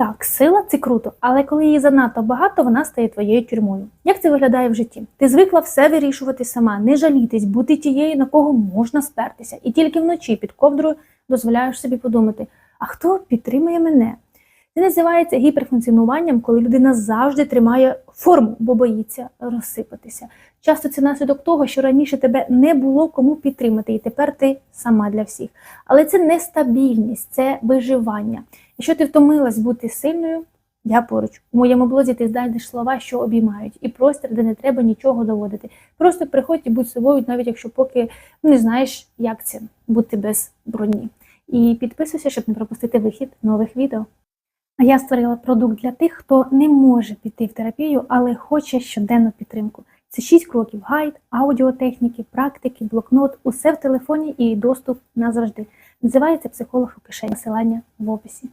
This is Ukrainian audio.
Так, сила це круто, але коли її занадто багато, вона стає твоєю тюрмою. Як це виглядає в житті? Ти звикла все вирішувати сама, не жалітись, бути тією, на кого можна спертися, і тільки вночі під ковдрою дозволяєш собі подумати: а хто підтримує мене? Це називається гіперфункціонуванням, коли людина завжди тримає форму, бо боїться розсипатися. Часто це наслідок того, що раніше тебе не було кому підтримати, і тепер ти сама для всіх. Але це не стабільність, це виживання. Якщо ти втомилась бути сильною, я поруч. У моєму блозі ти знайдеш слова, що обіймають, і простір, де не треба нічого доводити. Просто приходь і будь собою, навіть якщо поки не знаєш, як це бути без броні. І підписуйся, щоб не пропустити вихід нових відео. А я створила продукт для тих, хто не може піти в терапію, але хоче щоденну підтримку. Це 6 кроків: гайд, аудіотехніки, практики, блокнот, усе в телефоні і доступ назавжди. Називається психолог у кишені. Посилання в описі.